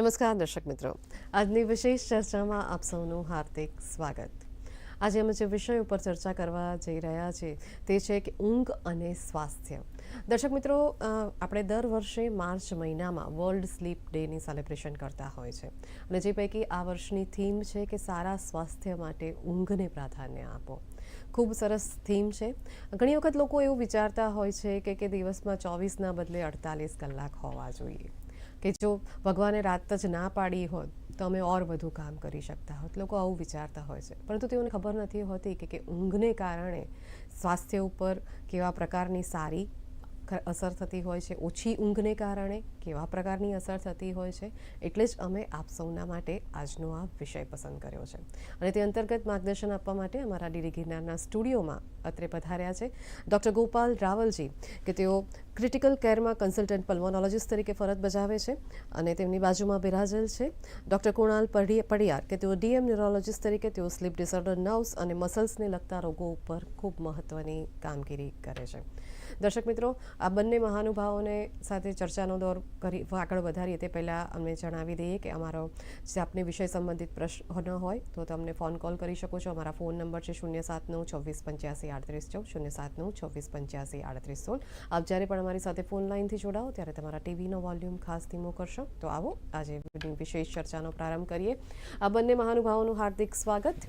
નમસ્કાર, દર્શક મિત્રો. આજની વિશેષ ચર્ચામાં આપ સૌનું હાર્દિક સ્વાગત. આજે અમે જે વિષય ઉપર ચર્ચા કરવા જઈ રહ્યા છીએ તે છે કે ઊંઘ અને સ્વાસ્થ્ય. દર્શક મિત્રો આપણે દર વર્ષે માર્ચ મહિનામાં વર્લ્ડ સ્લીપ ડેની સેલિબ્રેશન કરતા હોય છે. અને જે પૈકી આ વર્ષની થીમ છે કે સારા સ્વાસ્થ્ય માટે ઊંઘને પ્રાધાન્ય આપો. ખૂબ સરસ થીમ છે. ઘણી વખત લોકો એવું વિચારતા હોય છે કે કે દિવસમાં ચોવીસના બદલે અડતાલીસ કલાક હોવા જોઈએ. કે જો ભગવાને રાત જ ના પાડી હોત, તો અમે ઓર વધુ કામ કરી શકતા હોત. લોકો આવું વિચારતા હોય છે. પરંતુ તેઓને ખબર નથી હોતી કે ઊંઘને કારણે સ્વાસ્થ્ય ઉપર કેવા પ્રકારની સારી અસર થતી હોય છે, ઓછી ઊંઘને કારણે કેવા પ્રકારની અસર થતી હોય છે, એટલે જ અમે આપ સૌના માટે આજનો આ વિષય પસંદ કર્યો છે. અને તે અંતર્ગત માર્ગદર્શન આપવા માટે અમારા ડીડી ગિરનારના સ્ટુડિયોમાં અત્રે પધાર્યા છે ડૉક્ટર ગોપાલ રાવલજી, કે તેઓ ક્રિટિકલ કેરમાં કન્સલ્ટન્ટ પલ્મોનોલોજીસ્ટ તરીકે ફરજ બજાવે છે અને તેમની બાજુમાં બિરાજેલ છે. ડૉક્ટર કુણાલ પડી પડિયાર કે તેઓ ડીએમ ન્યુરોલોજીસ્ટ તરીકે તેઓ સ્લીપ ડિસઓર્ડર નર્વ્સ અને મસલ્સને લગતા રોગો ઉપર ખૂબ મહત્ત્વની કામગીરી કરે છે. દર્શક મિત્રો, આ બંને મહાનુભાવોને સાથે ચર્ચાનો દોર કરી આગળ વધારીએ તે પહેલાં અમને જણાવી દઈએ કે અમારો જે આપને વિષય સંબંધિત પ્રશ્ન હોય તો તમને ફોન કોલ કરી શકો છો. અમારા ફોન નંબર છે શૂન્ય સાત નવ છવ્વીસ પંચ્યાસી આડત્રીસ ચૌદ, શૂન્ય સાત નવ છવ્વીસ પંચ્યાસી આડત્રીસ સોળ. આપ જ્યારે પણ અમારી સાથે ફોન લાઇનથી જોડાઓ, ત્યારે તમારા ટીવીનો વોલ્યુમ ખાસ ધીમો કરશો તો આવો, આજે વિશેષ ચર્ચાનો પ્રારંભ કરીએ. આ બંને મહાનુભાવોનું હાર્દિક સ્વાગત.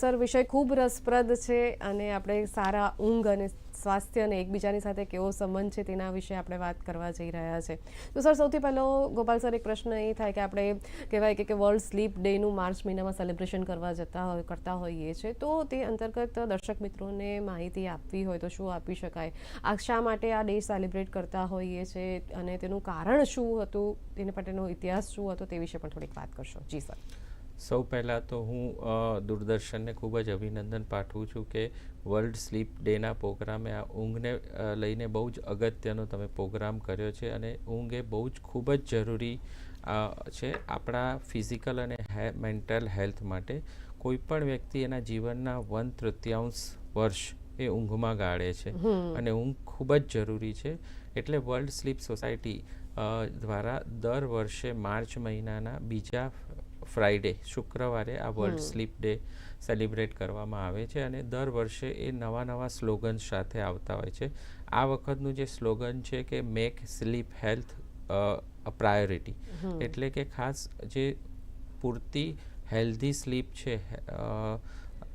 સર, વિષય ખૂબ રસપ્રદ છે અને આપણે સારા ઊંઘ અને સ્વાસ્થ્ય અને એકબીજાની સાથે કેવો સંબંધ છે તેના વિશે આપણે વાત કરવા જઈ રહ્યા છે. તો સર, સૌથી પહેલો ગોપાલ સર, એક પ્રશ્ન એ થાય કે આપણે કહેવાય કે વર્લ્ડ સ્લીપ ડેનું માર્ચ મહિનામાં સેલિબ્રેશન કરવા જતા હોય, કરતા હોઈએ છીએ તો તે અંતર્ગત દર્શક મિત્રોને માહિતી આપવી હોય તો શું આપી શકાય? આ શા માટે આ ડે સેલિબ્રેટ કરતા હોઈએ છીએ અને તેનું કારણ શું હતું? તેને માટેનો ઇતિહાસ શું હતો? તે વિશે પણ થોડીક વાત કરશો. જી, સર. સૌ પહેલાં તો હું દૂરદર્શનને ખૂબ જ અભિનંદન પાઠવું છું કે વર્લ્ડ સ્લીપ ડેના પ્રોગ્રામે આ ઊંઘને લઈને બહુ જ અગત્યનો તમે પ્રોગ્રામ કર્યો છે અને ઊંઘ એ બહુ જ ખૂબ જ જરૂરી છે આપણા ફિઝિકલ અને મેન્ટલ હેલ્થ માટે. કોઈપણ વ્યક્તિ એના જીવનના વન તૃતીયાંશ વર્ષ એ ઊંઘમાં ગાળે છે અને ઊંઘ ખૂબ જ જરૂરી છે. એટલે વર્લ્ડ સ્લીપ સોસાયટી દ્વારા દર વર્ષે માર્ચ મહિનાના બીજા ફ્રાઈડે શુક્રવારે આ વર્લ્ડ સ્લીપ ડે સેલિબ્રેટ કરવામાં આવે છે અને દર વર્ષે એ નવા નવા સ્લોગન્સ સાથે આવતા હોય છે. આ વખતનું જે સ્લોગન છે કે make sleep health a priority એટલે કે ખાસ જે પૂરતી હેલ્ધી સ્લીપ છે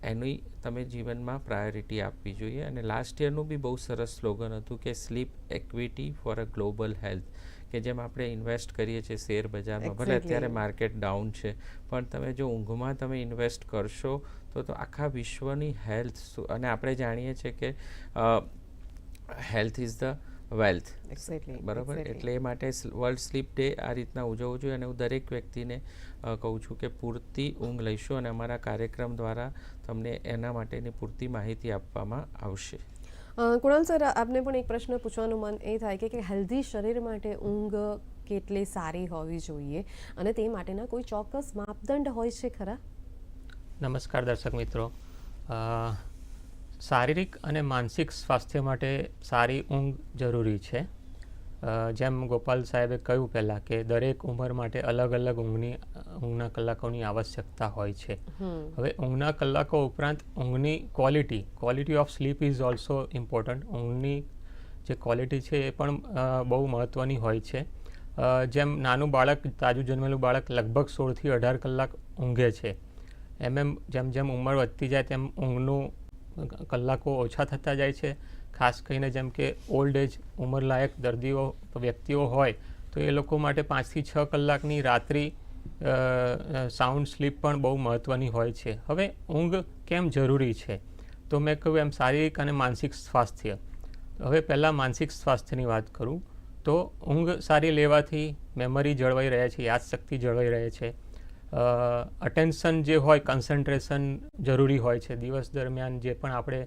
એની તમે જીવનમાં પ્રાયોરિટી આપવી જોઈએ. અને લાસ્ટ યરનું બી બહુ સરસ સ્લોગન હતું કે sleep equity for a global health કે જેમ આપણે ઇન્વેસ્ટ કરીએ છીએ શેર બજારમાં ભલે અત્યારે માર્કેટ ડાઉન છે પણ તમે જો ઊંઘમાં તમે ઇન્વેસ્ટ કરશો તો તો આખા વિશ્વની હેલ્થ અને આપણે જાણીએ છીએ કે હેલ્થ ઇઝ ધ વેલ્થ બરાબર? એટલે એ માટે વર્લ્ડ સ્લીપ ડે આ રીતના ઉજવવું જોઈએ અને હું દરેક વ્યક્તિને કહું છું કે પૂરતી ઊંઘ લઈશું અને અમારા કાર્યક્રમ દ્વારા તમને એના માટેની પૂરતી માહિતી આપવામાં આવશે. કુણાલ સર, આપને પણ એક પ્રશ્ન પૂછવાનું મન એ થાય કે હેલ્ધી શરીર માટે ઊંઘ કેટલી સારી હોવી જોઈએ અને તે માટેના કોઈ ચોક્કસ માપદંડ હોય છે ખરા? નમસ્કાર દર્શક મિત્રો. શારીરિક અને માનસિક સ્વાસ્થ્ય માટે સારી ઊંઘ જરૂરી છે. જેમ ગોપાલ સાહેબે કહ્યું પહેલાં કે દરેક ઉંમર માટે અલગ અલગ ઊંઘની ઊંઘના કલાકોની આવશ્યકતા હોય છે. હવે ઊંઘના કલાકો ઉપરાંત ઊંઘની quality quality of sleep is also important ઊંઘની જે ક્વોલિટી છે એ પણ બહુ મહત્ત્વની હોય છે. જેમ નાનું બાળક તાજું જન્મેલું બાળક લગભગ સોળથી અઢાર કલાક ઊંઘે છે. એમ એમ જેમ જેમ ઉંમર વધતી જાય તેમ ઊંઘનું કલાકો ઓછા થતા જાય છે. ખાસ કરીને જેમ કે ઓલ્ડ એજ ઉંમરલાયક દર્દીઓ, વ્યક્તિઓ હોય, તો એ લોકો માટે પાંચથી છ કલાકની રાત્રિ સાઉન્ડ સ્લીપ પણ બહુ મહત્ત્વની હોય છે. હવે ઊંઘ કેમ જરૂરી છે? તો મેં કહ્યું એમ શારીરિક અને માનસિક સ્વાસ્થ્ય. હવે પહેલાં માનસિક સ્વાસ્થ્યની વાત કરું, તો ઊંઘ સારી લેવાથી મેમરી જળવાઈ રહે છે, યાદશક્તિ જળવાઈ રહે છે. અટેન્શન જે હોય કન્સન્ટ્રેશન જરૂરી હોય છે. દિવસ દરમિયાન જે પણ આપણે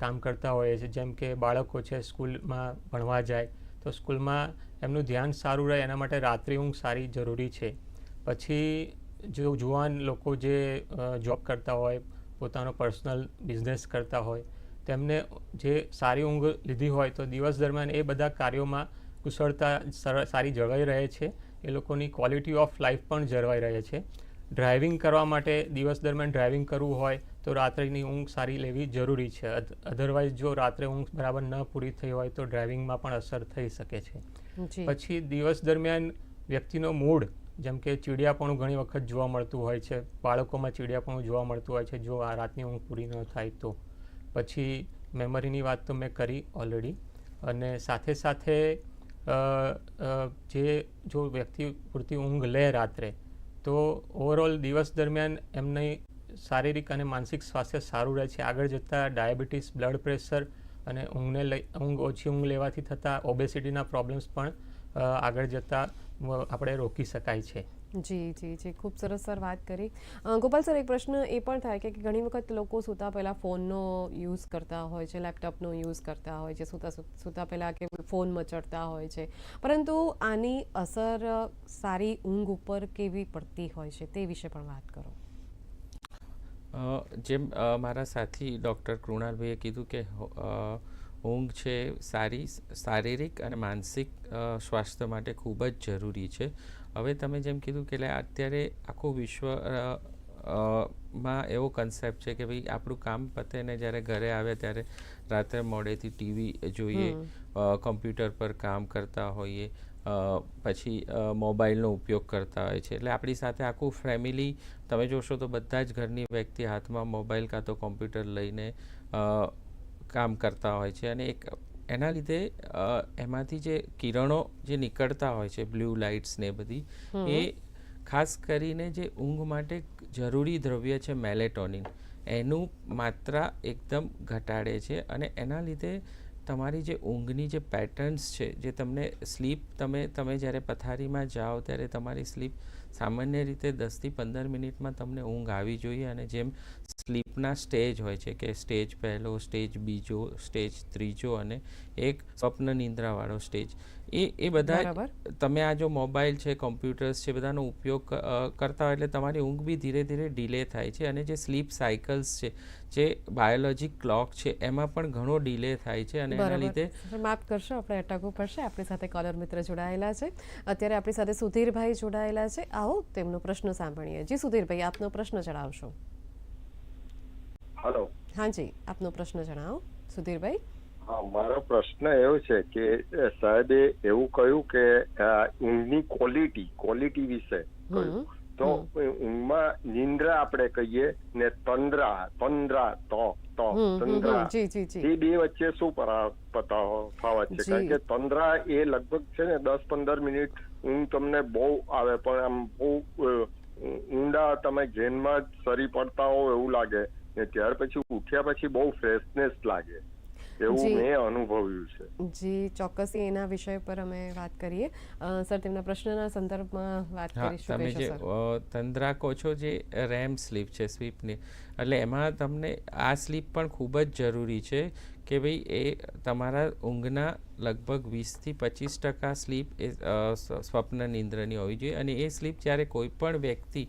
કામ કરતા હોઈએ છીએ. જેમ કે બાળકો છે સ્કૂલમાં ભણવા જાય, તો સ્કૂલમાં એમનું ધ્યાન સારું રહે, એના માટે રાત્રિ ઊંઘ સારી જરૂરી છે. પછી જો જુવાન લોકો જે જોબ કરતા હોય, પોતાનો પર્સનલ બિઝનેસ કરતા હોય, તેમને જે સારી ઊંઘ લીધી હોય, તો દિવસ દરમિયાન એ બધા કાર્યોમાં કુશળતા, સર- જળવાઈ રહે છે. એ લોકોની ક્વોલિટી ઓફ લાઈફ પણ જળવાઈ રહે છે. ડ્રાઇવિંગ કરવા માટે દિવસ દરમિયાન ડ્રાઇવિંગ કરવું હોય તો રાત્રિની ઊંઘ સારી લેવી જરૂરી છે. અધરવાઇઝ જો રાત્રે ઊંઘ બરાબર ન પૂરી થઈ હોય તો ડ્રાઇવિંગમાં પણ અસર થઈ શકે છે. પછી દિવસ દરમિયાન વ્યક્તિનો મૂડ જેમ કે ચીડિયાપણું ઘણી વખત જોવા મળતું હોય છે બાળકોમાં ચીડિયાપણું જોવા મળતું હોય છે જો આ રાતની ઊંઘ પૂરી ન થાય તો. પછી મેમરીની વાત તો મેં કરી ઓલરેડી અને સાથે સાથે જે જો વ્યક્તિ પૂરતી ઊંઘ લે રાત્રે તો ઓવરઓલ દિવસ દરમિયાન એમની શારીરિક અને માનસિક સ્વાસ્થ્ય સારું રહે છે. આગળ જતાં ડાયાબિટીસ, બ્લડ પ્રેશર અને ઊંઘને લઈ, ઊંઘ ઓછી ઊંઘ લેવાથી થતા ઓબેસિટીના પ્રોબ્લેમ્સ પણ આગળ જતાં આપણે રોકી શકાય છે. જી જી જી. ખૂબ સરસ સર વાત કરી. ગોપાલ સર, એક પ્રશ્ન એ પણ થાય કે ઘણી વખત લોકો સૂતા પહેલાં ફોનનો યુઝ કરતા હોય છે, લેપટોપનો યુઝ કરતા હોય છે, સૂતા સૂતા પહેલાં કે ફોન મચડતા હોય છે. પરંતુ આની અસર સારી ઊંઘ ઉપર કેવી પડતી હોય છે તે વિશે પણ વાત કરો. જેમ મારા સાથી ડૉક્ટર કૃણાલભાઈએ કીધું કે ઊંઘ છે સારી શારીરિક અને માનસિક સ્વાસ્થ્ય માટે ખૂબ જ જરૂરી છે હવે તમે જેમ કીધું કે એટલે અત્યારે આખું વિશ્વમાં એવો કન્સેપ્ટ છે કે ભાઈ આપણું કામ પતે ને જ્યારે ઘરે આવે ત્યારે રાત્રે મોડેથી ટીવી જોઈએ. કમ્પ્યુટર પર કામ કરતા હોઈએ પછી મોબાઈલનો ઉપયોગ કરતા હોય છે. એટલે આપણી સાથે આખું ફેમિલી તમે જોશો તો બધા જ ઘરની વ્યક્તિ હાથમાં મોબાઈલ કાં તો કોમ્પ્યુટર લઈને કામ કરતા હોય છે. અને એક એના લીધે એમાંથી જે કિરણો જે નીકળતા હોય છે બ્લુ લાઇટ્સ ને બધી એ ખાસ કરીને જે ઊંઘ માટે જરૂરી દ્રવ્ય છે મેલેટોનિન. એનું માત્રા એકદમ ઘટાડે છે. અને એના લીધે તમારી જે ઊંઘની જે પેટર્ન્સ છે જે તમને સ્લીપ તમે તમે જ્યારે પથારીમાં જાઓ ત્યારે તમારી સ્લીપ સામાન્ય રીતે દસથી પંદર મિનિટમાં તમને ઊંઘ આવી જોઈએ અને જેમ સ્લીપના સ્ટેજ હોય છે કે સ્ટેજ પહેલો સ્ટેજ બીજો સ્ટેજ ત્રીજો અને એક સ્વપ્ન નિંદ્રાવાળો સ્ટેજ એ એ બધા તમે આ જો મોબાઈલ છે કોમ્પ્યુટર્સ છે બધાનો ઉપયોગ કરતા હોય એટલે તમારી ઊંઘ બી ધીરે ધીરે ડિલે થાય છે અને જે સ્લીપ સાયકલ્સ છે જે બાયોલોજી ક્લોક છે એમાં પણ ઘણો ડિલે થાય છે અને એના લીધે માફ કરશો આપણે અટકવું પડશે. આપણી સાથે કોલર મિત્ર જોડાયેલા છે. અત્યારે આપણી સાથે સુધીરભાઈ જોડાયેલા છે. આવો તેમનો પ્રશ્ન સાંભળીએ. જી સુધીરભાઈ આપનો પ્રશ્ન જણાવશો. હલો હાજી આપનો પ્રશ્ન જણાવો. સુધીરભાઈ? મારો પ્રશ્ન એવો છે કે સાહેબે એવું કહ્યું કે ઊંઘની ક્વોલિટી ક્વોલિટી વિશે કહ્યું. તો ઊંઘમાં નિંદ્રા આપણે કહીએ ને તંદ્રા તંદ્રા તો તો તંદ્રા. એ બે વચ્ચે શું તફાવત છે? કારણ કે તંદ્રા એ લગભગ છે ને દસ પંદર મિનિટ ઊંઘ તમને બહુ આવે પણ આમ બહુ ઊંડા તમે જેનમાં જ સરી પડતા હો એવું લાગે. ને ત્યાર પછી ઉઠ્યા પછી બહુ ફ્રેશનેસ લાગે. એવું જી. મેં અનુભવ્યું છે. જી ચોક્કસ એના વિષય પર અમે વાત કરીએ. સર તેમના પ્રશ્નના સંદર્ભમાં વાત કરીશું તમે જે તંદ્રા કહો છો જે રેમ સ્લીપ છે સ્લીપની એટલે એમાં તમને આ સ્લીપ પણ ખૂબ જ જરૂરી છે કે ભાઈ એ તમારા ઊંઘના લગભગ વીસથી પચીસ ટકા સ્લીપ એ સ્વપ્ન નિંદ્રની હોવી જોઈએ અને એ સ્લીપ જ્યારે કોઈ પણ વ્યક્તિ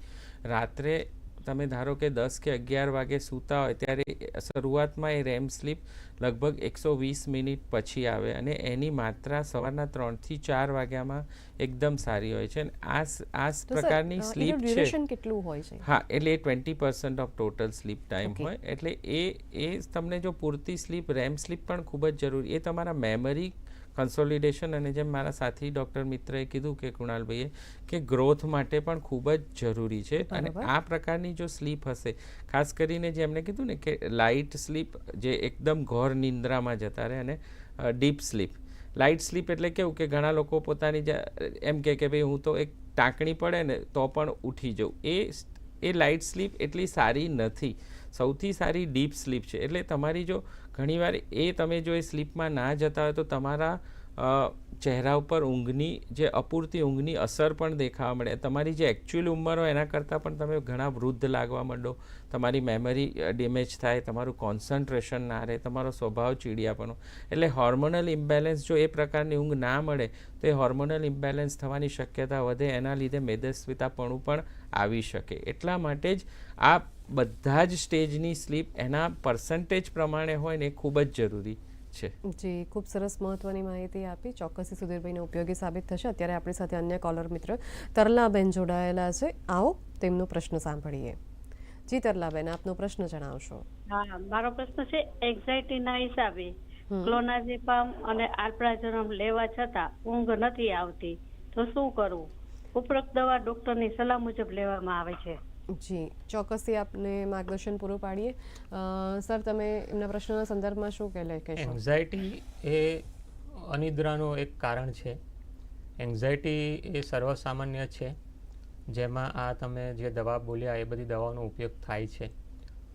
રાત્રે તમે ધારો કે દસ કે અગિયાર વાગે સૂતા હોય ત્યારે શરૂઆતમાં એ રેમ સ્લીપ લગભગ એકસો વીસ મિનિટ પછી આવે અને એની માત્રા સવારના ત્રણથી ચાર વાગ્યામાં એકદમ સારી હોય છે. અને આ આ પ્રકારની સ્લીપ છે. કેટલું હોય છે? હા એટલે twenty percent of total sleep time હોય. એટલે એ એ તમને જો પૂરતી સ્લીપ રેમ સ્લીપ પણ ખૂબ જ જરૂરી એ તમારા મેમરી કન્સોલિડેશન અને જેમ મારા સાથી ડૉક્ટર મિત્રએ કીધું કે કૃણાલભાઈએ કે ગ્રોથ માટે પણ ખૂબ જ જરૂરી છે અને આ પ્રકારની જો સ્લીપ હશે ખાસ કરીને જે એમણે કીધું ને કે લાઇટ સ્લીપ જે એકદમ ઘોર નિંદ્રામાં જતા રહે અને ડીપ સ્લીપ લાઇટ સ્લીપ એટલે કેવું કે ઘણા લોકો પોતાની જા- એમ કે ભાઈ હું તો એક ટાંકણી પડે ને તો પણ ઉઠી જાઉં. એ એ લાઇટ સ્લીપ એટલી સારી નથી. સૌથી સારી ડીપ સ્લીપ છે. એટલે તમારી જો ઘણીવાર એ તમે જો એ સ્લીપમાં ના જતા હોય તો તમારા ચહેરા ઉપર ઊંઘની જે અપૂરતી ઊંઘની અસર પણ દેખાવા મળે. તમારી જે એકચ્યુઅલ ઉંમર હોય એના કરતાં પણ તમે ઘણા વૃદ્ધ લાગવા માંડો. તમારી મેમરી ડેમેજ થાય, તમારું કોન્સન્ટ્રેશન ના રહે, તમારો સ્વભાવ ચીડિયાપણો. એટલે હોર્મોનલ ઇમ્બેલેન્સ જો એ પ્રકારની ઊંઘ ના મળે, તો એ હોર્મોનલ ઇમ્બેલેન્સ થવાની શક્યતા વધે, એના લીધે મેદસ્વિતાપણું પણ આવી શકે. એટલા માટે જ આ બધા જ સ્ટેજની સ્લીપ એના પર્સન્ટેજ પ્રમાણે હોય ને એ ખૂબ જ જરૂરી. છે. જી ખૂબ સરસ મહત્વની માહિતી આપી. ચોક્કસથી સુધીરભાઈને ઉપયોગી સાબિત થશે. અત્યારે આપણી સાથે અન્ય કોલર મિત્ર તરલાબેન જોડાયેલા છે. આવો તેમનો પ્રશ્ન સાંભળીએ. જી તરલાબેન આપનો પ્રશ્ન જણાવશો. હા મારો પ્રશ્ન છે એન્ઝાયટીના હિસાબે ક્લોનાઝેપામ અને આલ્પ્રાઝોનમ લેવા છતાં ઊંઘ નથી આવતી. તો શું કરવું? ઉપરોક્ત દવા ડોક્ટરની સલાહ મુજબ લેવામાં આવે છે. જી, ચોક્કસથી આપને માર્ગદર્શન પૂરું પાડીએ. સર, તમે એમના પ્રશ્નના સંદર્ભમાં શું કહેલે કહેશો? એન્ઝાયટી એ અનિદ્રાનું એક કારણ છે. એન્ઝાયટી એ સર્વસામાન્ય છે. જેમાં આ તમે જે દવા બોલ્યા, એ બધી દવાઓનો ઉપયોગ થાય છે.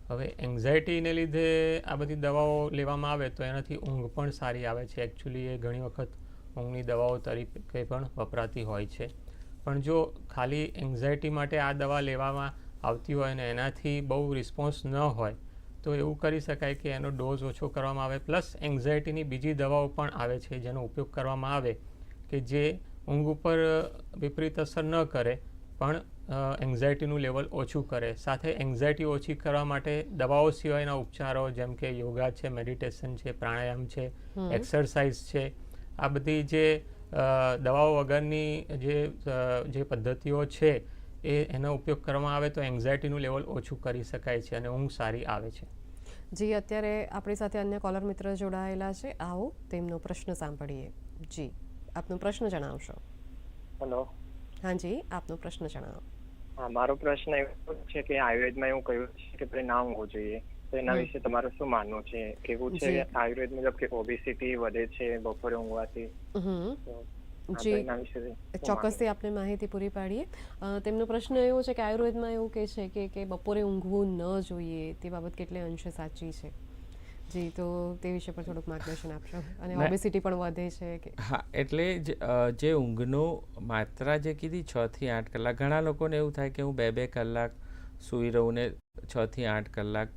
હવે એન્ઝાયટીને લીધે આ બધી દવાઓ લેવામાં આવે તો એનાથી ઊંઘ પણ સારી આવે છે. એકચ્યુઅલી એ ઘણી વખત ઊંઘની દવાઓ તરીકે પણ વપરાતી હોય છે. પણ જો ખાલી એન્ઝાયટી માટે આ દવા લેવામાં આવતી હોય અને એનાથી બહુ રિસ્પોન્સ ન હોય તો એવું કરી શકાય કે એનો ડોઝ ઓછો કરવામાં આવે. પ્લસ એન્ઝાયટીની બીજી દવાઓ પણ આવે છે જેનો ઉપયોગ કરવામાં આવે કે જે ઊંઘ ઉપર વિપરીત અસર ન કરે પણ એન્ઝાયટીનું લેવલ ઓછું કરે. સાથે એન્ઝાયટી ઓછી કરવા માટે દવાઓ સિવાયના ઉપચારો જેમ કે યોગા છે મેડિટેશન છે પ્રાણાયામ છે એક્સરસાઇઝ છે આ બધી જે દવાઓ વગરની જે જે પદ્ધતિઓ છે એ એનો ઉપયોગ કરવામાં આવે તો એન્ઝાયટીનું લેવલ ઓછું કરી શકાય છે અને ઊંઘ સારી આવે છે. જી અત્યારે આપણી સાથે અન્ય કોલર મિત્ર જોડાયેલા છે. આવો તેમનો પ્રશ્ન સાંભળીએ. જી આપનો પ્રશ્ન જણાવશો. હેલો હા જી આપનો પ્રશ્ન જણાવો. હા મારો પ્રશ્ન એવો છે કે આયુર્વેદમાં એવું કહ્યું છે કે ભાઈ ના ઊંઘવું જોઈએ તો એના વિશે તમારું શું માનવું છે? કેવું છે? આયુર્વેદ મુજબ કે ઓબેસિટી વધે છે બપોરે ઊંઘવાથી. જી ચોક્કસથી આપને માહિતી પૂરી પાડીએ. તેમનો પ્રશ્ન એવો છે કે આયુર્વેદમાં એવું કહે છે કે કે બપોરે ઊંઘવું ન જોઈએ તે બાબત કેટલે અંશે સાચી છે? જી તો તે વિશે પર થોડુંક માર્ગદર્શન આપશો. અને ઓબેસિટી પણ વધે છે કે હા એટલે જ, જે ઊંઘનો માત્રા જે કીધી છ થી આઠ કલાક ઘણા લોકોને એવું થાય કે હું બે બે કલાક સૂઈ રહું ને છ થી આઠ કલાક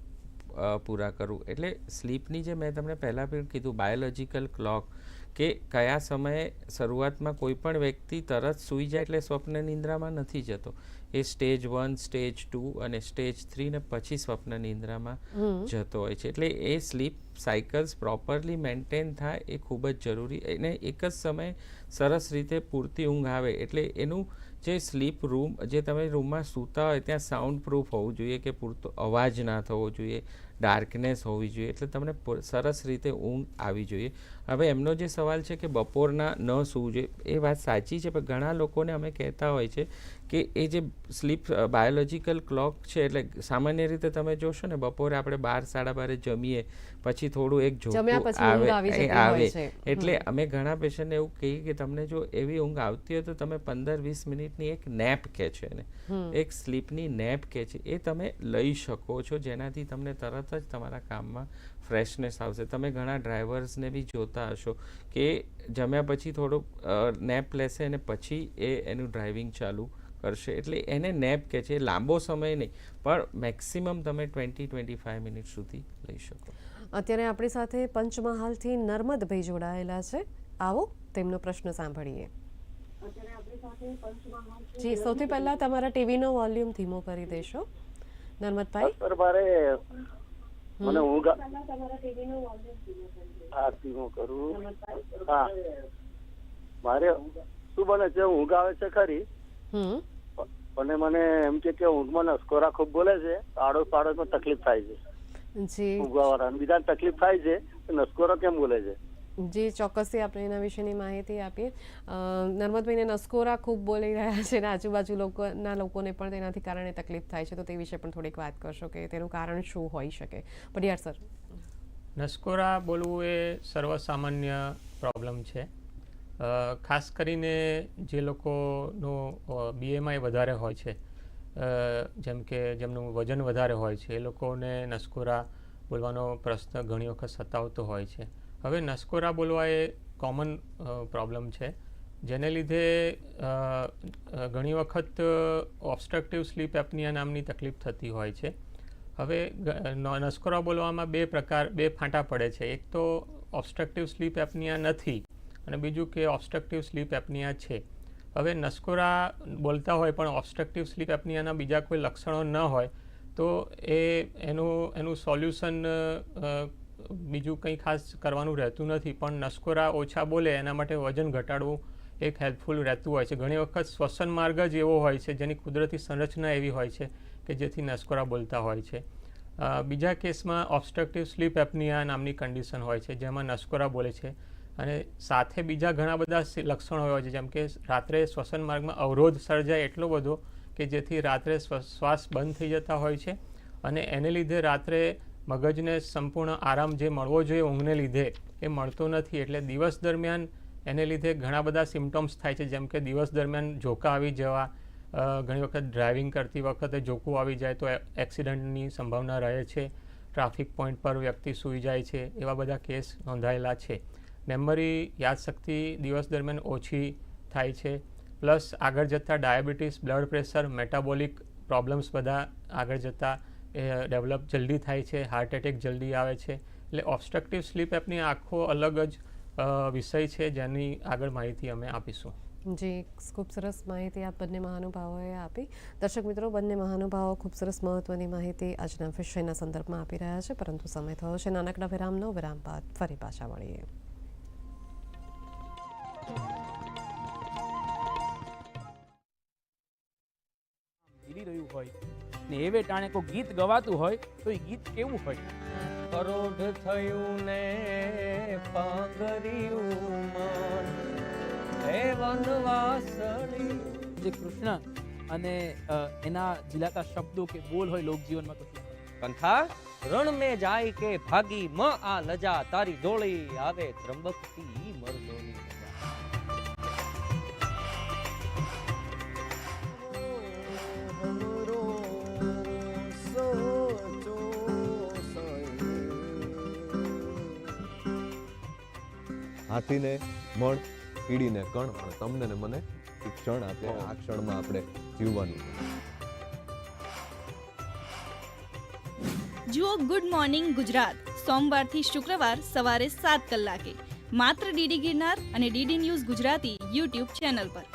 પૂરા કરું. એટલે સ્લીપની જે મેં તમને પહેલાં પણ કીધું બાયોલોજિકલ ક્લોક કે કયા સમયે શરૂઆતમાં કોઈ પણ વ્યક્તિ તરત સૂઈ જાય એટલે સ્વપ્ન નિંદ્રામાં નથી જતો. એ સ્ટેજ વન સ્ટેજ ટુ અને સ્ટેજ થ્રી ને પછી સ્વપ્ન નિંદ્રામાં જતો હોય છે. એટલે એ સ્લીપ સાયકલ્સ પ્રોપરલી મેન્ટેન થાય એ ખૂબ જ જરૂરી. અને એક જ સમયે સરસ રીતે પૂરતી ઊંઘ આવે. એટલે એનું જે સ્લીપ રૂમ, જે તમે રૂમમાં સૂતા હોય ત્યાં સાઉન્ડ પ્રૂફ હોવું જોઈએ કે પૂરતો અવાજ ના થવો જોઈએ ડાર્કનેસ હોવી જોઈએ. એટલે તમને સરસ રીતે ઊંઘ આવી જોઈએ. હવે એમનો જે સવાલ છે કે બપોરના ન સૂવું જોઈએ, એ વાત સાચી છે, પણ ઘણા લોકોને અમે કહેતા હોય છે કે એ જે સ્લીપ બાયોલોજિકલ ક્લોક છે, એટલે સામાન્ય રીતે તમે જોશો ને, બપોરે આપણે બાર, સાડા બારે જમીએ પછી થોડું એક ઝોકું આવી એટલે અમે ઘણા પેશન્ટને એવું કહીએ કે તમને જો એવી ઊંઘ આવતી હોય તો તમે પંદર વીસ મિનિટની એક નેપ કે છે એને. એક સ્લીપની નેપ કે છે એ તમે લઈ શકો છો. જેનાથી તમને તરત જ તમારા કામમાં ફ્રેશનેસ આવશે. તમે ઘણા ડ્રાઈવર્સને બી જોતા હશો કે જમ્યા પછી થોડુંક નેપ લેશે અને પછી એ એનું ડ્રાઇવિંગ ચાલુ કરશે. એટલે એને નેપ કે છે એ લાંબો સમય નહીં પણ મેક્સિમમ તમે ટ્વેન્ટી ટ્વેન્ટી ફાઇવ મિનિટ સુધી લઈ શકો. અત્યારે આપણી સાથે પંચમહાલથી નર્મદભાઈ જોડાયેલા છે. આવો તેમનો પ્રશ્ન સાંભળીએ. જી સૌથી પહેલા તમારા ટીવીનો વોલ્યુમ ધીમો કરી દેશો. નર્મદભાઈ? મારે મને ઊંઘ હા ધીમું કરું. હા. મારે શું બને છે ઊંઘ આવે છે ખરી. હમ. અને મને એમ કે કે ઊંઘમાં નસકોરા ખૂબ બોલે છે આડોશ પાડોશમાં તકલીફ થાય છે. જી. બીજાને તકલીફ થાય છે નસકોરો કેમ બોલે છે? જી ચોક્કસથી આપણે એના વિશેની માહિતી આપીએ. નર્મદભાઈને નસકોરા ખૂબ બોલી રહ્યા છે અને આજુબાજુ લોકોના લોકોને પણ તેનાથી કારણે તકલીફ થાય છે તો તે વિશે પણ થોડીક વાત કરશો કે તેનું કારણ શું હોઈ શકે. પડિયાર સર. નસકોરા બોલવું એ સર્વસામાન્ય પ્રોબ્લેમ છે. ખાસ કરીને જે લોકોનું બીએમઆઈ વધારે હોય છે જેમ કે જેમનું વજન વધારે હોય છે, એ લોકોને નસકોરા બોલવાનો પ્રશ્ન ઘણી વખત સતાવતો હોય છે. હવે નસકોરા બોલવા એ કોમન પ્રોબ્લેમ છે. જેને લીધે ઘણી વખત ઓબ્સ્ટ્રક્ટિવ સ્લીપ એપનિયા નામની તકલીફ થતી હોય છે. હવે નસકોરા બોલવામાં બે પ્રકાર, બે ફાંટા પડે છે. એક તો ઓબ્સ્ટ્રક્ટિવ સ્લીપ એપનિયા નથી અને બીજું કે ઓબસ્ટ્રક્ટિવ સ્લીપ એપનિયા છે. હવે નસકોરા બોલતા હોય પણ ઓબસ્ટ્રક્ટિવ સ્લીપ એપનિયાના બીજા કોઈ લક્ષણો ન હોય, તો એ એનું એનું સોલ્યુશન બીજું કંઈ ખાસ કરવાનું રહેતું નથી. પણ નસકોરા ઓછા બોલે એના માટે વજન ઘટાડવું એક હેલ્પફુલ રહેતું હોય છે. ઘણી વખત શ્વસન માર્ગ જ એવો હોય છે જેની કુદરતી સંરચના એવી હોય છે કે જેથી નસકોરા બોલતા હોય છે. બીજા કેસમાં ઓબસ્ટ્રક્ટિવ સ્લીપ એપનિયા નામની કન્ડિશન હોય છે જેમાં નસકોરા બોલે છે. અને સાથે બીજા ઘણા બધા લક્ષણો હોય છે, જેમ કે રાત્રે શ્વસન માર્ગમાં અવરોધ સર્જાય એટલો બધો કે જેથી રાત્રે શ્વાસ બંધ થઈ જતા હોય છે. અને એને લીધે રાત્રે મગજને સંપૂર્ણ આરામ જે મળવો જોઈએ ઊંઘને લીધે એ મળતો નથી. એટલે દિવસ દરમિયાન એને લીધે ઘણા બધા સિમ્ટમ્સ થાય છે, જેમ કે દિવસ દરમિયાન ઝોકા આવી જવા ઘણી વખત ડ્રાઇવિંગ કરતી વખતે ઝોકું આવી જાય તો એક્સિડન્ટની સંભાવના રહે છે. ટ્રાફિક પોઈન્ટ પર વ્યક્તિ સૂઈ જાય છે, એવા બધા કેસ નોંધાયેલા છે. મેમરી યાદશક્તિ દિવસ દરમિયાન ઓછી થાય છે. પ્લસ આગળ જતાં diabetes, blood pressure, metabolic problems બધા આગળ જતાં એ ડેવલપ જલ્દી થાય છે. હાર્ટ એટેક જલ્દી આવે છે. એટલે ઓબ્સ્ટ્રક્ટિવ સ્લીપ એપની આખો અલગ જ વિષય છે જેની આગળ માહિતી અમે આપીશું. જી, ખૂબ સરસ માહિતી આપ બંને મહાનુભાવોએ આપી. દર્શક મિત્રો, બંને મહાનુભાવો ખૂબ સરસ મહત્વની માહિતી આજના વિષયના સંદર્ભમાં આપી રહ્યા છે. પરંતુ સમય થયો છે. નાનકડા વિરામનો. વિરામ બાદ ફરી પાછા મળીએ. ઝીલી રહ્યું હોય ને એવે ટાણે કોઈ ગીત ગવાતું હોય તો એ ગીત કેવું હોય? પરોઢ થયું ને પાંગર્યું મન હે વનવાસળી. જે કૃષ્ણ અને એના ઝીલાતા શબ્દો કે બોલ હોય લોકજીવનમાં તો કંથા રણ મે જાય કે ભાગી મ આ લજા તારી દોળી આવે ત્રંબકતી હાથીને મણ કીડીને કણ અને તમને ને મને એક ક્ષણ આપે આ ક્ષણમાં આપણે જીવવાનું. જુઓ ગુડ મોર્નિંગ ગુજરાત. સોમવારથી શુક્રવાર સવારે સાત કલાકે. માત્ર ડીડી ગિરનાર અને DD news Gujarati YouTube channel પર.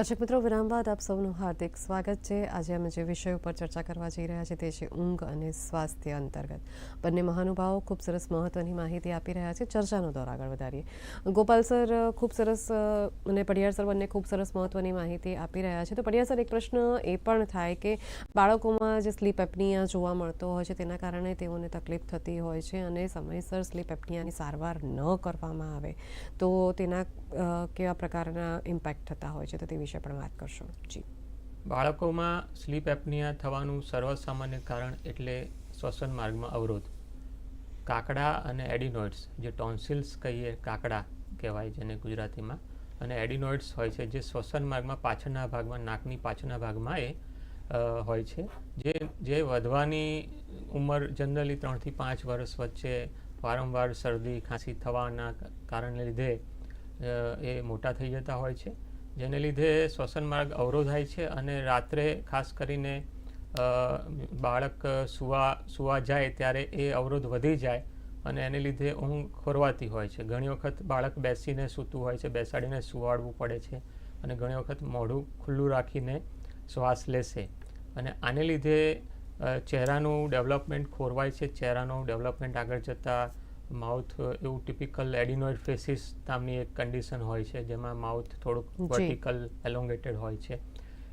દર્શક મિત્રો, વિરામ બાદ આપ સૌનું હાર્દિક સ્વાગત છે. આજે અમે જે વિષય ઉપર ચર્ચા કરવા જઈ રહ્યા છીએ તે છે ઊંઘ અને સ્વાસ્થ્ય અંતર્ગત. બંને મહાનુભાવો ખૂબ સરસ મહત્વની માહિતી આપી રહ્યા છે. ચર્ચાનો દોર આગળ વધારીએ. ગોપાલ સર ખૂબ સરસ અને પડિયાર સર બંને ખૂબ સરસ મહત્વની માહિતી આપી રહ્યા છે. તો પડિયાર સર, એક પ્રશ્ન એ પણ થાય કે બાળકોમાં જે સ્લીપ એપનિયા જોવા મળતો હોય છે તેના કારણે તેઓને તકલીફ થતી હોય છે અને સમયસર સ્લીપ એપનિયાની સારવાર ન કરવામાં આવે તો તેના કેવા પ્રકારના ઇમ્પેક્ટ થતા હોય છે? તો તે વિશે પણ વાત કરશો. જી. બાળકોમાં સ્લીપ એપનિયા થવાનું સર્વસામાન્ય કારણ એટલે શ્વસન માર્ગમાં અવરોધ. કાકડા અને એડિનોઇડ્સ, જે ટોન્સિલ્સ કહીએ કાકડા કહેવાય જેને ગુજરાતીમાં, અને એડિનોઇડ્સ હોય છે જે શ્વસન માર્ગમાં પાછળના ભાગમાં, નાકની પાછળના ભાગમાં એ હોય છે. જે જે વધવાની ઉંમર જનરલી ત્રણથી પાંચ વર્ષ વચ્ચે વારંવાર શરદી, ખાંસી થવાના કારણને લીધે એ મોટા થઈ જતા હોય છે. જેને લીધે શ્વસન માર્ગ અવરોધાય છે અને રાત્રે ખાસ કરીને બાળક સુવા સુવા જાય ત્યારે એ અવરોધ વધી જાય અને એને લીધે ઊંઘ ખોરવાતી હોય છે. ઘણી વખત બાળક બેસીને સૂતું હોય છે, બેસાડીને સુવાડવું પડે છે અને ઘણી વખત મોઢું ખુલ્લું રાખીને શ્વાસ લેશે. અને આને લીધે ચહેરાનું ડેવલપમેન્ટ ખોરવાય છે, ચહેરાનું ડેવલપમેન્ટ આગળ જતાં માઉથ એવું ટિપિકલ એડિનોઇડ ફેસિસ નામની એક કન્ડિશન હોય છે જેમાં માઉથ થોડુંક વર્ટિકલ એલોંગેટેડ હોય છે.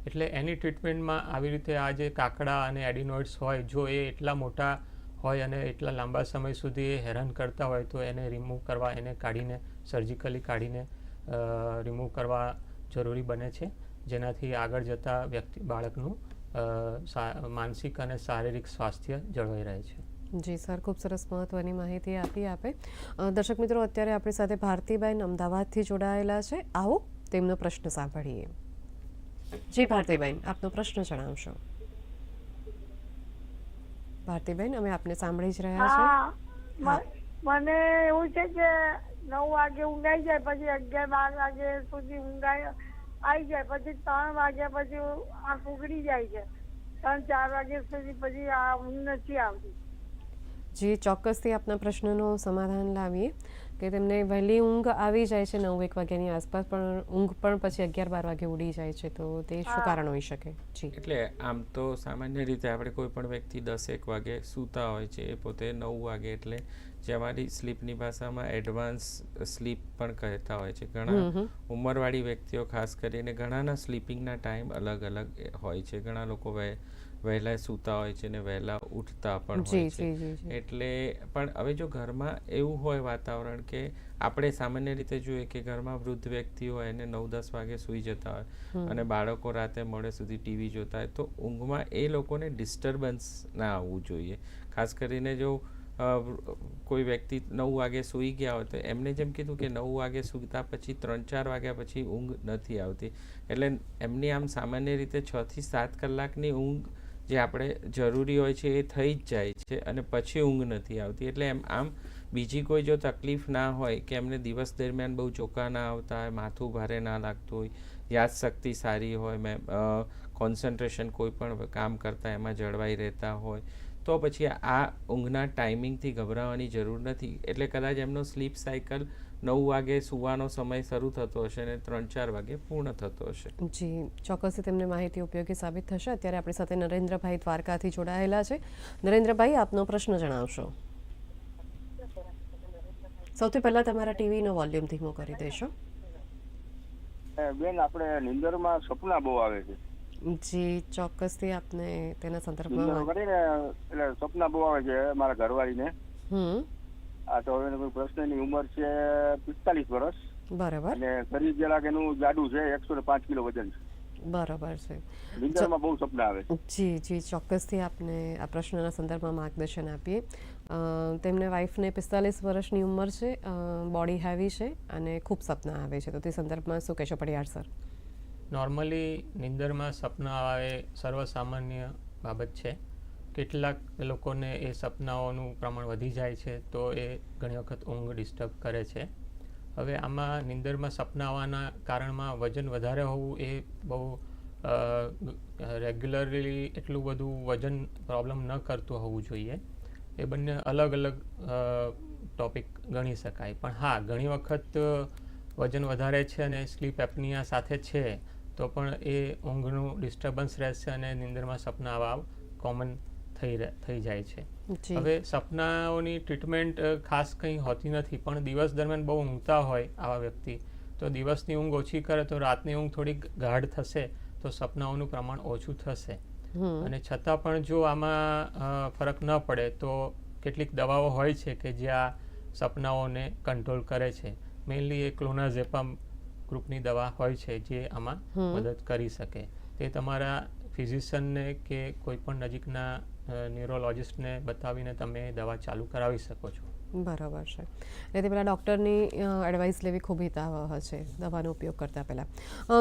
એટલે એની ટ્રીટમેન્ટમાં આવી રીતે આ જે કાકડા અને એડિનોઇડ્સ હોય જો એ એટલા મોટા હોય અને એટલા લાંબા સમય સુધી એ હેરાન કરતા હોય તો એને રિમૂવ કરવા એને કાઢીને સર્જિકલી કાઢીને રિમૂવ કરવા જરૂરી બને છે. જેનાથી આગળ જતાં વ્યક્તિ બાળકનું માનસિક અને શારીરિક સ્વાસ્થ્ય જળવાઈ રહે છે. જી સર ખૂબ સરસ મહત્વની માહિતી આપી આપે. દર્શક મિત્રો અત્યારે આપણી સાથે ભારતીબેન અમદાવાદથી જોડાયેલા છે. આવો તેમનો પ્રશ્ન સાંભળીએ. જી ભારતીબેન આપનો પ્રશ્ન જણાવશો. ભારતીબેન અમે આપને સાંભળી જ રહ્યા છે મને એવું છે કે નવ વાગે ઊંઘાઈ જાય પછી અગિયાર બાર વાગે સુધી ઊંઘાઈ આવી જાય પછી ત્રણ વાગ્યા પછી આંખ ઉઘડી જાય છે. ત્રણ ચાર વાગ્યા સુધી પછી આ ઊંઘ નથી આવતી. જી ચોક્કસથી આપના પ્રશ્નનો સમાધાન લાવીએ કે તેમને વહેલી ઊંઘ આવી જાય છે નવ એક વાગ્યાની આસપાસ પણ ઊંઘ પણ પછી અગિયાર બાર વાગે ઉડી જાય છે તો તે શું કારણ હોઈ શકે? જી. એટલે આમ તો સામાન્ય રીતે આપણે કોઈ પણ વ્યક્તિ એક વાગે સૂતા હોય છે એ પોતે નવ વાગે એટલે જે અમારી સ્લીપની ભાષામાં એડવાન્સ સ્લીપ પણ કહેતા હોય છે. ઘણા ઉંમરવાળી વ્યક્તિઓ ખાસ કરીને ઘણાના સ્લીપિંગના ટાઈમ અલગ અલગ હોય છે. ઘણા લોકો વહેલા સૂતા હોય છે ને વહેલા ઉઠતા પણ હોય છે. એટલે પણ હવે જો ઘરમાં એવું હોય વાતાવરણ કે આપણે સામાન્ય રીતે જોઈએ કે ઘરમાં વૃદ્ધ વ્યક્તિ હોય એને નવ દસ વાગે સૂઈ જતા હોય અને બાળકો રાતે મોડે સુધી ટીવી જોતા હોય તો ઊંઘમાં એ લોકોને ડિસ્ટર્બન્સ ના આવવું જોઈએ. ખાસ કરીને જો કોઈ વ્યક્તિ નવ વાગે સૂઈ ગયા હોય તો એમને જેમ કીધું કે નવ વાગે સૂતા પછી ત્રણ ચાર વાગ્યા પછી ઊંઘ નથી આવતી. એટલે એમની આમ સામાન્ય રીતે છથી સાત કલાકની ઊંઘ જે આપણે જરૂરી હોય છે એ થઈ જ જાય છે અને પછી ઊંઘ નથી આવતી. એટલે એમ, આમ બીજી કોઈ જો તકલીફ ના હોય કે એમને દિવસ દરમિયાન બહુ ચોખ્ખા ના આવતા હોય, માથું ભારે ના લાગતું હોય, યાદશક્તિ સારી હોય, મેં કોન્સન્ટ્રેશન કોઈ પણ કામ કરતા એમાં જળવાઈ રહેતા હોય તો પછી આ ઊંઘના ટાઈમિંગથી ગભરાવાની જરૂર નથી. એટલે કદાચ એમનો સ્લીપ સાયકલ નવ વાગે સુવાનો સમય શરૂ થતો હશે અને ત્રણ ચાર વાગે પૂર્ણ થતો હશે. જી ચોક્કસથી તેમને માહિતી ઉપયોગી સાબિત થશે. અત્યારે આપણી સાથે નરેન્દ્રભાઈ દ્વારકાથી જોડાયેલા છે. નરેન્દ્રભાઈ આપનો પ્રશ્ન જણાવશો. સૌથી પહેલા તમારા ટીવીનો વોલ્યુમ ધીમો કરી દેશો બેન આપણે નિંદરમાં સપના બહુ આવે છે. જી ચોક્કસથી આપને તેના સંદર્ભમાં એટલે સપના બહુ આવે છે મારા ઘરવાળીને. હમ. આ તો હવે કોઈ પ્રશ્નની ઉંમર છે પિસ્તાલીસ વર્ષ. બરાબર. અને શરીર જરાક એનું જાડું છે એકસો ને પાંચ કિલો વજન છે. બરાબર છે. નિંદરમાં બહુ સપના આવે. જી જી ચોક્કસથી આપને આ પ્રશ્નના સંદર્ભમાં માર્ગદર્શન આપીએ. તેમને વાઈફને પિસ્તાલીસ વર્ષની ઉંમર છે બોડી હેવી છે અને ખૂબ સપના આવે છે. તો તે સંદર્ભમાં શું કહેશો પડિયાર સર? નોર્મલી નિંદરમાં સપના આવે સર્વસામાન્ય બાબત છે. કેટલાક લોકોને એ સપનાઓનું પ્રમાણ વધી જાય છે, તો એ ઘણી વખત ઊંઘ ડિસ્ટર્બ કરે છે. હવે આમાં નિંદરમાં સપના આવવાના કારણમાં વજન વધારે હોવું એ બહુ રેગ્યુલરલી એટલું બધું વજન પ્રોબ્લેમ ન કરતું હોવું જોઈએ. એ બંને અલગ અલગ ટોપિક ગણી શકાય. પણ હા, ઘણી વખત વજન વધારે છે અને સ્લીપ એપનિયા સાથે છે તો પણ એ ઊંઘનું ડિસ્ટર્બન્સ રહેશે અને નિંદરમાં સપના આવા કોમન થઈ રહે- થઈ જાય છે. હવે સપનાઓની ટ્રીટમેન્ટ ખાસ કંઈ હોતી નથી પણ દિવસ દરમિયાન બહુ ઊંઘતા હોય આવા વ્યક્તિ તો દિવસની ઊંઘ ઓછી કરે તો રાતની ઊંઘ થોડી ગાઢ થશે તો સપનાઓનું પ્રમાણ ઓછું થશે. અને છતાં પણ જો આમાં ફરક ન પડે તો કેટલીક દવાઓ હોય છે કે જે આ સપનાઓને કંટ્રોલ કરે છે. મેઇનલી એ ક્લોનાઝેપામ ગ્રુપની દવા હોય છે જે આમાં મદદ કરી શકે. તે તમારા ફિઝિશિયનને કે કોઈ પણ નજીકના ન્યુરોલોજિસ્ટને બતાવીને તમે દવા ચાલુ કરાવી શકો છો. બરાબર છે. એટલે તે પહેલાં ડૉક્ટરની એડવાઇસ લેવી ખૂબ હિતાવહ છે દવાનો ઉપયોગ કરતા પહેલાં.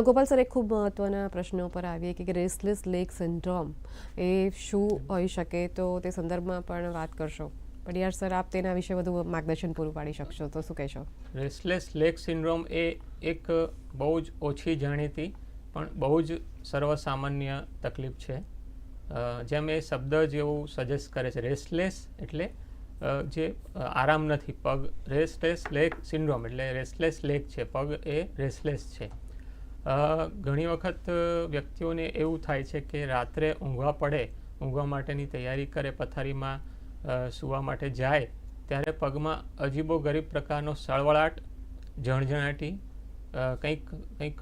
ગોપાલ સર એક ખૂબ મહત્ત્વના પ્રશ્નો પર આવીએ કે રેસ્ટલેસ લેક સિન્ડ્રોમ એ શું હોઈ શકે? તો તે સંદર્ભમાં પણ વાત કરશો. પડિયાર સર, આપ તેના વિશે વધુ માર્ગદર્શન પૂરું પાડી શકશો તો શું કહેશો? રેસ્ટલેસ લેગ સિન્ડ્રોમ એ એક બહુ જ ઓછી જાણીતી પણ બહુ જ સર્વસામાન્ય તકલીફ છે. જેમ એ શબ્દ જેવું સજેસ્ટ કરે છે. રેસ્ટલેસ એટલે જે આરામ નથી, પગ. રેસ્ટલેસ લેગ સિન્ડ્રોમ એટલે રેસ્ટલેસ લેગ છે. પગ એ રેસ્ટલેસ છે. ઘણી વખત વ્યક્તિઓને એવું થાય છે કે રાત્રે ઊંઘવા પડે, ઊંઘવા માટેની તૈયારી કરે, પથારીમાં સૂવા માટે જાય, ત્યારે પગમાં અજીબો ગરીબ પ્રકારનો સળવળાટ જણજણાટી કંઈક કંઈક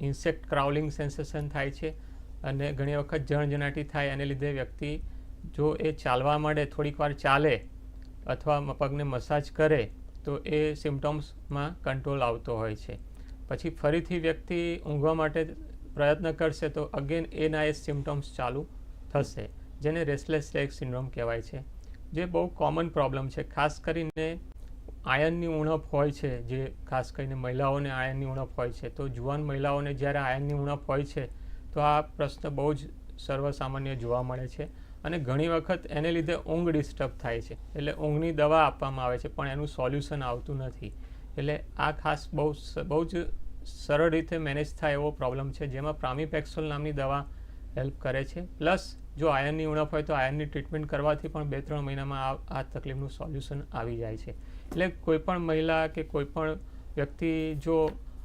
ઇન્સેક્ટ ક્રાઉલિંગ સેન્સેશન થાય છે અને ઘણી વખત જણજણાટી થાય, એને લીધે વ્યક્તિ જો એ ચાલવા માંડે, થોડીક વાર ચાલે અથવા પગને મસાજ કરે, તો એ સિમ્ટમ્સમાં કંટ્રોલ આવતો હોય છે. પછી ફરીથી વ્યક્તિ ઊંઘવા માટે પ્રયત્ન કરશે, તો અગેન એના એ સિમ્ટમ્સ ચાલુ થશે. જેને રેસ્ટલેસ લેગ સિન્ડ્રોમ કહેવાય છે, જે બહુ કોમન પ્રોબ્લેમ છે. ખાસ કરીને આયનની ઉણપ હોય છે, જે ખાસ કરીને મહિલાઓને આયનની ઉણપ હોય છે. તો જુવાન મહિલાઓને જ્યારે આયનની ઉણપ હોય છે, તો આ પ્રશ્ન બહુ જ સર્વસામાન્ય જોવા મળે છે અને ઘણી વખત એને લીધે ઊંઘ ડિસ્ટર્બ થાય છે. એટલે ઊંઘની દવા આપવામાં આવે છે, પણ એનું સોલ્યુશન આવતું નથી. એટલે આ ખાસ બહુ બહુ જ સરળ રીતે મેનેજ થાય એવો પ્રોબ્લેમ છે, જેમાં પ્રામીપેક્સોલ નામની દવા હેલ્પ કરે છે. પ્લસ જો આયનની ઉણપ હોય તો આયનની ટ્રીટમેન્ટ કરવાથી પણ બે ત્રણ મહિનામાં આ તકલીફનું સોલ્યુશન આવી જાય છે. એટલે કોઈપણ મહિલા કે કોઈ પણ વ્યક્તિ જો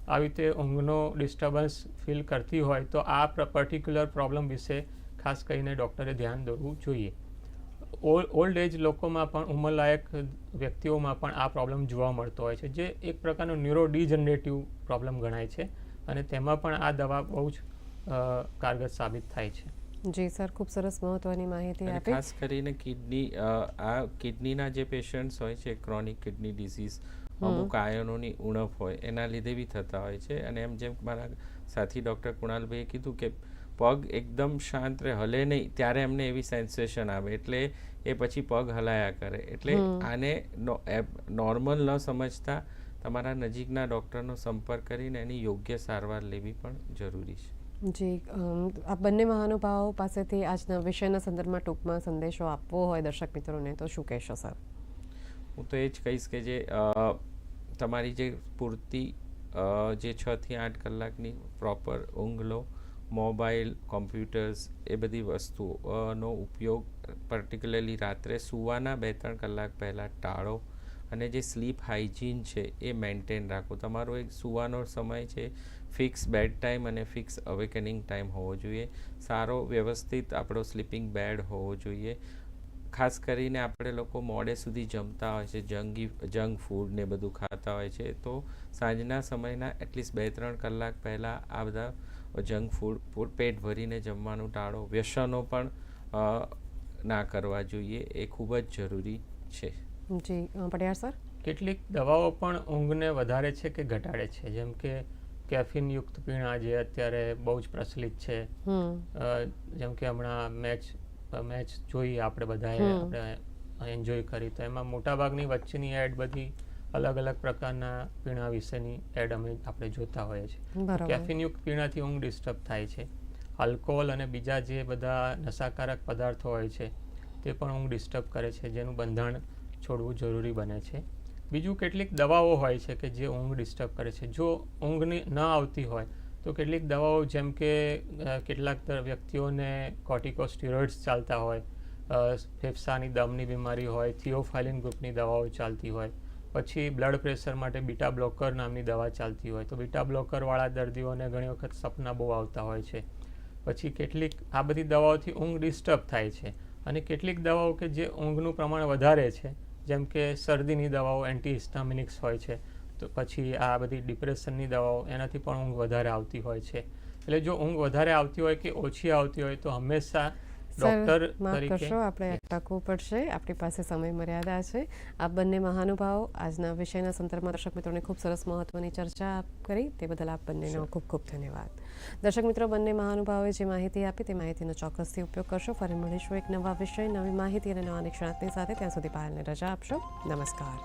આવી રીતે ઊંઘનો ડિસ્ટર્બન્સ ફીલ કરતી હોય તો આ પર્ટિક્યુલર પ્રોબ્લેમ વિશે ખાસ કરીને ડૉક્ટરે ધ્યાન દોરવું જોઈએ. ઓલ્ડ એજ લોકોમાં પણ ઉંમરલાયક વ્યક્તિઓમાં પણ આ પ્રોબ્લેમ જોવા મળતો હોય છે, જે એક પ્રકારનો ન્યુરો ડિજનરેટિવ પ્રોબ્લેમ ગણાય છે અને તેમાં પણ આ દવા બહુ જ કારગર સાબિત થાય છે. જી સર ખૂબ સરસ મહત્વની માહિતી આપી. ખાસ કરીને કિડની આ કિડનીના જે પેશન્ટ્સ હોય છે ક્રોનિક કિડની ડિસીઝ અમુક આયનોની ઉણપ હોય એના લીધે બી થતા હોય છે. અને એમ જેમ મારા સાથી ડૉક્ટર કુણાલભાઈએ કીધું કે પગ એકદમ શાંત રહે હલે નહીં ત્યારે એમને એવી સેન્સેશન આવે એટલે એ પછી પગ હલાયા કરે. એટલે આને નોર્મલ ન સમજતા તમારા નજીકના ડૉક્ટરનો સંપર્ક કરીને એની યોગ્ય સારવાર લેવી પણ જરૂરી છે. જી આ બંને મહાનુભાવો પાસેથી આજના વિષયના સંદર્ભમાં ટૂંકમાં સંદેશો આપવો હોય દર્શક મિત્રોને, તો શું કહેશો, સર? હું તો એ જ કહીશ કે જે તમારી જે પૂરતી જે છ થી આઠ કલાકની પ્રોપર ઊંઘ લો મોબાઈલ, કોમ્પ્યુટર્સ, એ બધી વસ્તુઓનો ઉપયોગ પર્ટિક્યુલરલી રાત્રે સૂવાના બે ત્રણ કલાક પહેલાં ટાળો અને જે સ્લીપ હાઇજીન છે એ મેન્ટેન રાખો. તમારો એક સૂવાનો સમય છે ફિક્સ બેડ ટાઈમ અને ફિક્સ અવેકનિંગ ટાઈમ હોવો જોઈએ. સારો વ્યવસ્થિત આપણો સ્લીપિંગ બેડ હોવો જોઈએ. ખાસ કરીને આપણે લોકો મોડે સુધી જમતા હોય છે જંગી જંક ફૂડ ને બધું ખાતા હોય છે તો સાંજના સમયના એટલીસ્ટ બે ત્રણ કલાક પહેલાં આ બધા જંક ફૂડ પેટ ભરીને જમવાનું ટાળો. વ્યસનો પણ ના કરવા જોઈએ. એ ખૂબ જ જરૂરી છે. જી પટિયાર સર? કેટલીક દવાઓ પણ ઊંઘને વધારે છે કે ઘટાડે છે? જેમ કે કેફીન યુક્ત પીણા જે અત્યારે બહુ જ પ્રચલિત છે. જેમ કે હમણાં મેચ મેચ જોઈ આપણે બધાએ આપણે એન્જોય કરી. તો એમાં મોટાભાગની વચ્ચેની એડ બધી અલગ અલગ પ્રકારના પીણા વિશેની એડ અમે આપણે જોતા હોઈએ છીએ. કેફીનયુક્ત પીણાથી ઊંઘ ડિસ્ટર્બ થાય છે. આલ્કોહોલ અને બીજા જે બધા નશાકારક પદાર્થો હોય છે તે પણ ઊંઘ ડિસ્ટર્બ કરે છે જેનું બંધારણ છોડવું જરૂરી બને છે. બીજું કેટલીક દવાઓ હોય છે કે જે ઊંઘ ડિસ્ટર્બ કરે છે. જો ઊંઘની ન આવતી હોય, તો કેટલીક દવાઓ જેમ કે કેટલાક વ્યક્તિઓને કોર્ટિકોસ્ટિરોઇડ્સ ચાલતા હોય ફેફસાની દમની બીમારી હોય, થિયોફાઇલિન ગ્રુપની દવાઓ ચાલતી હોય, પછી બ્લડ પ્રેશર માટે બીટા બ્લોકર નામની દવા ચાલતી હોય, તો બીટા બ્લોકરવાળા દર્દીઓને ઘણી વખત સપના બહુ આવતા હોય છે. પછી કેટલીક, આ બધી દવાઓથી ઊંઘ ડિસ્ટર્બ થાય છે. અને કેટલીક દવાઓ કે જે ઊંઘનું પ્રમાણ વધારે છે જેમ કે શરદીની દવાઓ એન્ટીહિસ્ટામિનિક્સ હોય છે, તો પછી આ બધી ડિપ્રેશનની દવાઓ, એનાથી પણ ઊંઘ વધારે આવતી હોય છે. એટલે જો ઊંઘ વધારે આવતી હોય કે ઓછી આવતી હોય, તો હંમેશા ડૉક્ટર માફ કરશો આપણે અટકવું પડશે. આપણી પાસે સમય મર્યાદા છે. આ બંને મહાનુભાવો આજના વિષયના સંદર્ભમાં દર્શક મિત્રોને ખૂબ સરસ મહત્વની ચર્ચા કરી. તે બદલ આપ બંનેનો ખૂબ ખૂબ ધન્યવાદ. દર્શક મિત્રો બંને મહાનુભાવોએ જે માહિતી આપી તે માહિતીનો ચોક્કસથી ઉપયોગ કરશો. ફરી મળીશું એક નવા વિષય નવી માહિતી અને નવા નિષ્ણાતની સાથે. ત્યાં સુધી પાયલને રજા આપશો. નમસ્કાર.